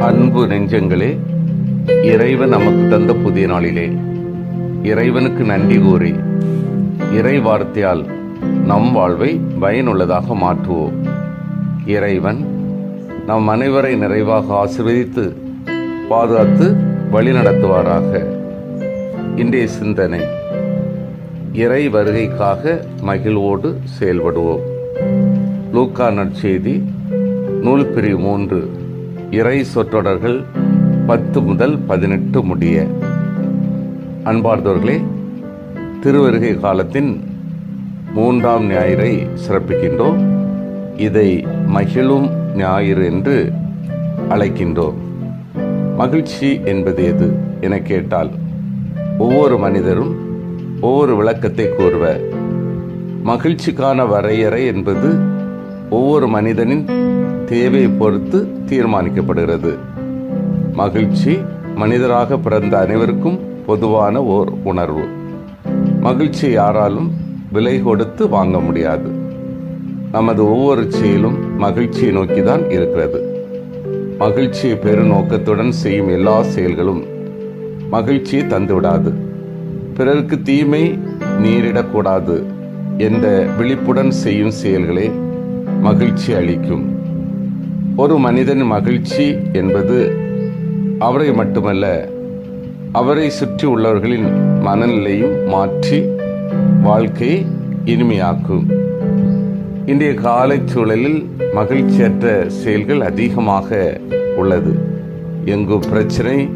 அன்பு நெஞ்சங்களே இறைவன் நமக்கு தந்த புதிய நாளிலே இறைவனுக்கு நன்றி கூறி இறை வார்த்தையால் நம் வாழ்வை பயனுள்ளதாக மாற்றுவோம். இறைவன் நம் அனைவரை நிறைவாக ஆசீர்வதித்து பாதுகாத்து வழிநடத்துவாராக இன்றைய சிந்தனை இறை வருகைக்காக மகிழ்வோடு செயல்படுவோம். லூக்கா நற்செய்தி நூல் பிரிவு மூன்று. இறை சொற்றொடர்கள் பத்து முதல் பதினெட்டு முடிய. அன்பார்ந்தவர்களே திருவருகை காலத்தின் மூன்றாம் ஞாயிறை சிறப்பிக்கின்றோம். இதை மகிழும் ஞாயிறு என்று அழைக்கின்றோம். மகிழ்ச்சி என்பது எது என கேட்டால் ஒவ்வொரு மனிதரும் ஒவ்வொரு விளக்கத்தை கூறுவர். மகிழ்ச்சிக்கான வரையறை என்பது ஒவ்வொரு மனிதனின் தேவையை பொறுத்து தீர்மானிக்கப்படுகிறது. மகிழ்ச்சி மனிதராக பிறந்த அனைவருக்கும் பொதுவான ஓர் உணர்வு. மகிழ்ச்சி யாராலும் விலை கொடுத்து வாங்க முடியாது. நமது ஒவ்வொரு செயலும் மகிழ்ச்சியை நோக்கி தான் இருக்கிறது. மகிழ்ச்சியை பெருநோக்கத்துடன் செய்யும் எல்லா செயல்களும் மகிழ்ச்சியை தந்துவிடாது. பிறருக்கு தீமை நேரிடக்கூடாது என்ற விழிப்புடன் செய்யும் செயல்களே மகிழ்ச்சி அளிக்கும். ஒரு மனிதன் மகிழ்ச்சி என்பது அவரை மட்டுமல்ல அவரை சுற்றி உள்ளவர்களின் மனநிலையும் மாற்றி வாழ்க்கையை இனிமையாக்கும். இன்றைய காலை சூழலில் மகிழ்ச்சியற்ற செயல்கள் அதிகமாக உள்ளது. எங்கும் பிரச்சனை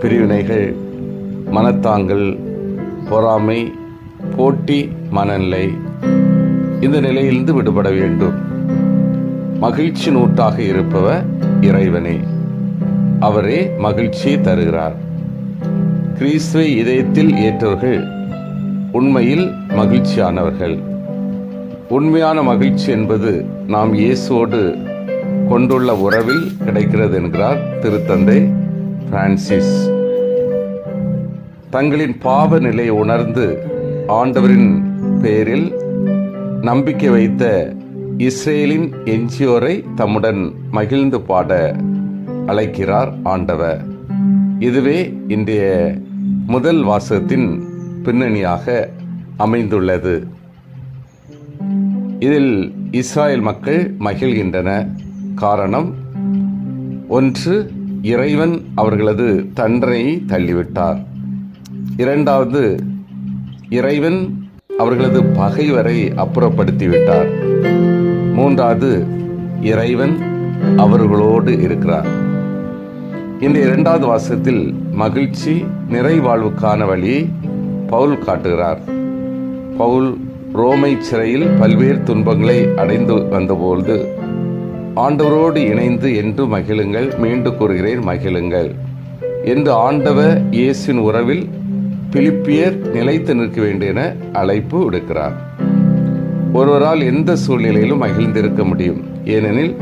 பிரிவினைகள் மனத்தாங்கல் பொறாமை போட்டி மனநிலை இந்த நிலையிலிருந்து விடுபட வேண்டும். மகிழ்ச்சி நூட்டாக இருப்பவர் இறைவனே. அவரே மகிழ்ச்சியை தருகிறார். கிறிஸ்துவை இதயத்தில் ஏற்றவர்கள் உண்மையில் மகிழ்ச்சியானவர்கள். உண்மையான மகிழ்ச்சி என்பது நாம் இயேசுவோடு கொண்டுள்ள உறவில் கிடைக்கிறது என்கிறார் திருத்தந்தை பிரான்சிஸ். தங்களின் பாவ நிலையை உணர்ந்து ஆண்டவரின் பேரில் நம்பிக்கை வைத்த இஸ்ரேலின் எஞ்சியோரை தம்முடன் மகிழ்ந்து பாட அழைக்கிறார் ஆண்டவர். இதுவே இன்றைய முதல் வாசகத்தின் பின்னணியாக அமைந்துள்ளது. இதில் இஸ்ராயல் மக்கள் மகிழ்கின்றன. காரணம் ஒன்று இறைவன் அவர்களது தண்டனையை தள்ளிவிட்டார். இரண்டாவது இறைவன் அவர்களது பகைவரை அப்புறப்படுத்திவிட்டார். மூன்றாவது இறைவன் அவர்களோடு இருக்கிறார். இந்த இரண்டாவது வாசகத்தில் மகிழ்ச்சி நிறைவாழ்வுக்கான வழியை பவுல் காட்டுகிறார். பவுல் ரோமை சிறையில் பல்வேறு துன்பங்களை அடைந்து வந்தபோது ஆண்டவரோடு இணைந்து என்று மகிழுங்கள் மீண்டும் கூறுகிறேன் மகிழுங்கள். என்று ஆண்டவ இயேசின் உறவில் பிலிப்பியர் நிலைத்து நிற்க வேண்டிய என அழைப்பு விடுக்கிறார். ஒருவரால் எந்த சூழ்நிலையிலும் மகிழ்ந்திருக்க முடியும். ஏனெனில்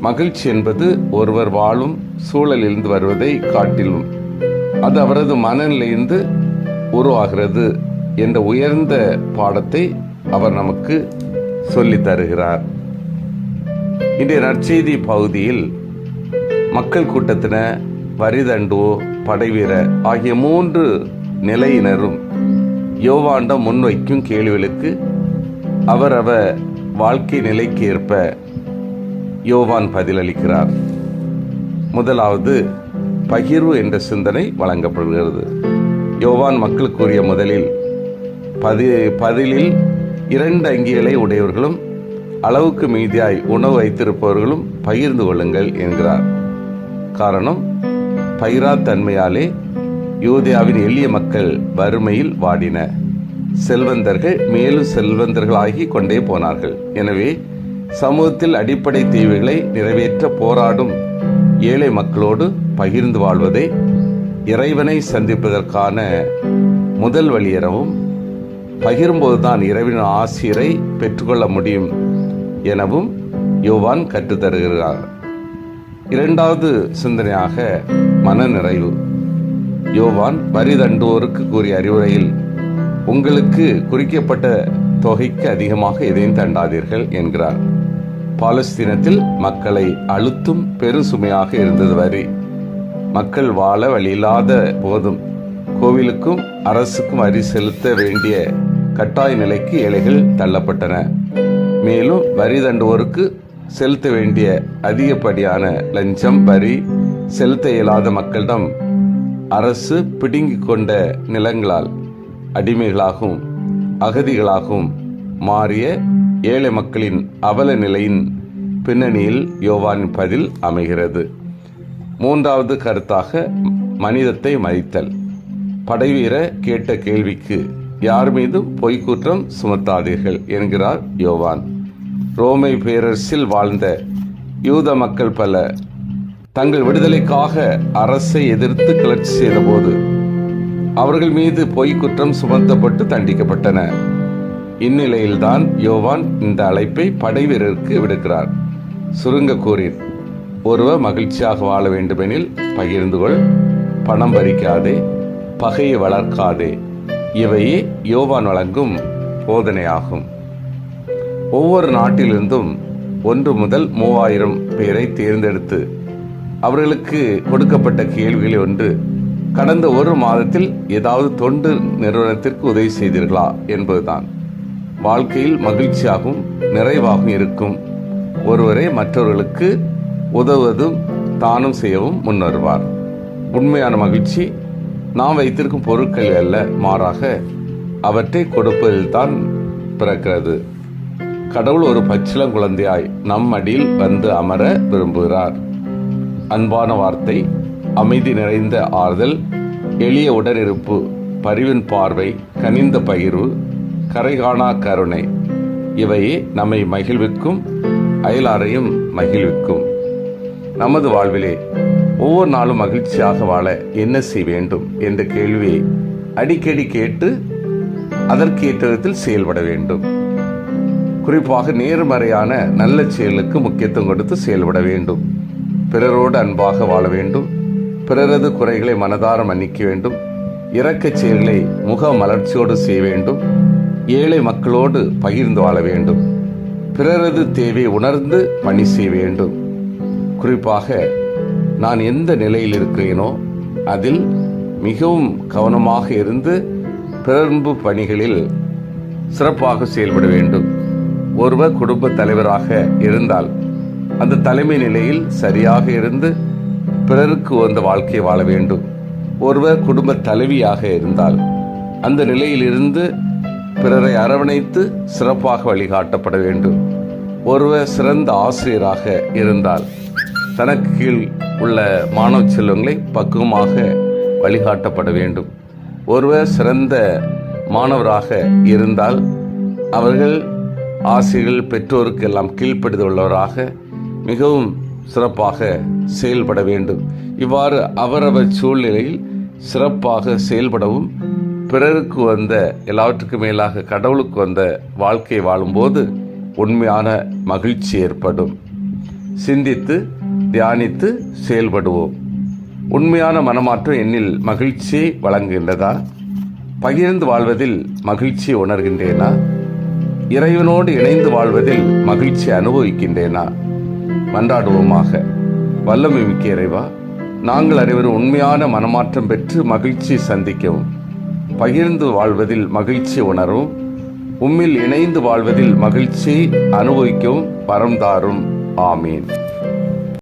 மகிழ்ச்சி என்பது ஒருவர் வாழும் சூழலிலிருந்து வருவதை காட்டிலும் அது அவரது மனநிலையிலிருந்து உருவாகிறது என்ற உயர்ந்த பாடத்தை அவர் நமக்கு சொல்லித் தருகிறார். இன்றைய நற்செய்தி பகுதியில் மக்கள் கூட்டத்தின வரிதண்டுவோ படைவீரர் ஆகிய மூன்று நிலையினரும் யோவாண்டம் முன்வைக்கும் கேள்விகளுக்கு அவரவ வாழ்க்கை நிலைக்கு ஏற்ப யோவான் பதிலளிக்கிறார். முதலாவது பகிர்வு என்ற சிந்தனை வழங்கப்படுகிறது. யோவான் மக்களுக்குரிய முதலில் பதி பதிலில் இரண்டு அங்கிகளை உடையவர்களும் அளவுக்கு மீதியாய் உணவு வைத்திருப்பவர்களும் பகிர்ந்து கொள்ளுங்கள் என்கிறார். காரணம் பகிராத்தன்மையாலே யூதியாவின் எளிய மக்கள் வறுமையில் வாடின. செல்வந்தர்கள் மேலும் செல்வந்தர்களாகி கொண்டே போனார்கள். எனவே சமூகத்தில் அடிப்படை தேவைகளை நிறைவேற்ற போராடும் ஏழை மக்களோடு பகிர்ந்து வாழ்வதே இறைவனை சந்திப்பதற்கான முதல் வழி எனவும் பகிரும்போதுதான் இறைவனின் ஆசிரியரை பெற்றுக்கொள்ள முடியும் எனவும் யோவான் கற்றுத்தருகிறார் இரண்டாவது சிந்தனையாக மனநிறைவு. யோவான் வரி தண்டுவோருக்கு கூறிய அறிவுரையில் உங்களுக்கு குறிக்கப்பட்ட தொகைக்கு அதிகமாக எதையும் தண்டாதீர்கள் என்கிறார். பாலஸ்தீனத்தில் மக்களை அழுத்தும் பெருசுமையாக இருந்தது வரி. மக்கள் வாழ வழியில்லாத போதும் கோவிலுக்கும் அரசுக்கும் வரி செலுத்த வேண்டிய கட்டாய நிலைக்கு ஏழைகள் தள்ளப்பட்டன. மேலும் வரி தண்டுவோருக்கு செலுத்த வேண்டிய அதிகப்படியான லஞ்சம் வரி செலுத்த இயலாத மக்களிடம் அரசு பிடுங்கிக் கொண்ட நிலங்களால் அடிமைகளாகவும் அகதிகளாகவும் மாறிய ஏழை மக்களின் அவல நிலையின் பின்னணியில் யோவானின் பதில் அமைகிறது. மூன்றாவது கருத்தாக மனிதத்தை மதித்தல். படைவீர கேட்ட கேள்விக்கு யார் மீதும் பொய்க்குற்றம் சுமத்தாதீர்கள் என்கிறார் யோவான். ரோமை பேரரசில் வாழ்ந்த யூத மக்கள் பல தங்கள் விடுதலைக்காக அரசை எதிர்த்து கிளர்ச்சி செய்தபோது அவர்கள் மீது பொய் குற்றம் சுமத்தப்பட்டு தண்டிக்கப்பட்டன. இந்நிலையில்தான் யோவான் இந்த அழைப்பை படைவீரருக்கு விடுக்கிறார். சுருங்க கூறின் ஒருவர் மகிழ்ச்சியாக வாழ வேண்டுமெனில் பகிர்ந்து கொள் பணம் பறிக்காதே பகையை வளர்க்காதே இவையே யோவான் வழங்கும் போதனையாகும். ஒவ்வொரு நாட்டிலிருந்தும் ஒன்று முதல் மூவாயிரம் பேரை தேர்ந்தெடுத்து அவர்களுக்கு கொடுக்கப்பட்ட கேள்விகளில் ஒன்று கடந்த ஒரு மாதத்தில் ஏதாவது தொண்டு நிறுவனத்திற்கு உதவி செய்தீர்களா என்பதுதான். வாழ்க்கையில் மகிழ்ச்சியாகவும் நிறைவாகவும் இருக்கும். ஒருவரே மற்றவர்களுக்கு உதவுவதும் தானும் செய்யவும் முன்வருவார். உண்மையான மகிழ்ச்சி நாம் வைத்திருக்கும் பொருட்கள் அல்ல மாறாக அவற்றை கொடுப்பதில்தான் பிறக்கிறது. கடவுள் ஒரு பச்சிளம் குழந்தையாய் நம் அடியில் வந்து அமர விரும்புகிறார். அன்பான வார்த்தை அமைதி நிறைந்த ஆறுதல் எளிய உடனிருப்பு பரிவின் பார்வை கனிந்த பகிர்வு கரைகாணா கருணை. இவையே நம்மை மகிழ்விக்கும் அயலாரையும் மகிழ்விக்கும். நமது வாழ்விலே ஒவ்வொரு நாளும் மகிழ்ச்சியாக வாழ என்ன செய்ய வேண்டும் என்ற கேள்வியை அடிக்கடி கேட்டு அதற்கேற்ற விதத்தில் செயல்பட வேண்டும். குறிப்பாக நேர்மறையான நல்ல செயலுக்கு முக்கியத்துவம் கொடுத்து செயல்பட வேண்டும். பிறரோடு அன்பாக வாழ வேண்டும். பிறரது குறைகளை மனதார மன்னிக்க வேண்டும். இரக்கச் செயல்களை முக மலர்ச்சியோடு செய்ய வேண்டும். ஏழை மக்களோடு பகிர்ந்து வாழ வேண்டும். பிறரது தேவை உணர்ந்து பணி செய்ய வேண்டும். குறிப்பாக நான் எந்த நிலையில் இருக்கிறேனோ அதில் மிகவும் கவனமாக இருந்து பிறன்பு பணிகளில் சிறப்பாக செயல்பட வேண்டும். ஒருவர் குடும்ப தலைவராக இருந்தால் அந்த தலைமை நிலையில் சரியாக இருந்து பிறருக்கு உகந்த வாழ்க்கையை வாழ வேண்டும். ஒருவர் குடும்ப தலைவியாக இருந்தால் அந்த நிலையிலிருந்து பிறரை அரவணைத்து சிறப்பாக வழிகாட்டப்பட வேண்டும். ஒருவர் சிறந்த ஆசிரியராக இருந்தால் தனக்கு கீழ் உள்ள மாணவ செல்வங்களை பக்குவமாக வழிகாட்டப்பட வேண்டும். ஒருவர் சிறந்த மாணவராக இருந்தால் அவர்கள் ஆசிரியர்கள் பெற்றோருக்கு எல்லாம் கீழ்ப்படுதல் உள்ளவராக மிகவும் சிறப்பாக செயல்பட வேண்டும். இவ்வாறு அவரவர் சூழ்நிலையில் சிறப்பாக செயல்படவும் பிறருக்கு வந்த எல்லாவற்றுக்கும் மேலாக கடவுளுக்கு வந்த வாழ்க்கை வாழும்போது உண்மையான மகிழ்ச்சி ஏற்படும். சிந்தித்து தியானித்து செயல்படுவோம். உண்மையான மனமாற்றம் என்னில் மகிழ்ச்சியை வழங்குகின்றதா? பகிர்ந்து வாழ்வதில் மகிழ்ச்சி உணர்கின்றேனா? இறைவனோடு இணைந்து வாழ்வதில் மகிழ்ச்சி அனுபவிக்கின்றேனா? மன்றாடுவோமாக. வல்லமை மிக்க இறைவா நாங்கள் அனைவரும் உண்மையான மனமாற்றம் பெற்று மகிழ்ச்சி சந்திக்கவும். பகிர்ந்து வாழ்வதில் மகிழ்ச்சி உணரவும். உம்மில் இணைந்து வாழ்வதில் மகிழ்ச்சியை அனுபவிக்கவும் வரம் தாரும். ஆமீன்.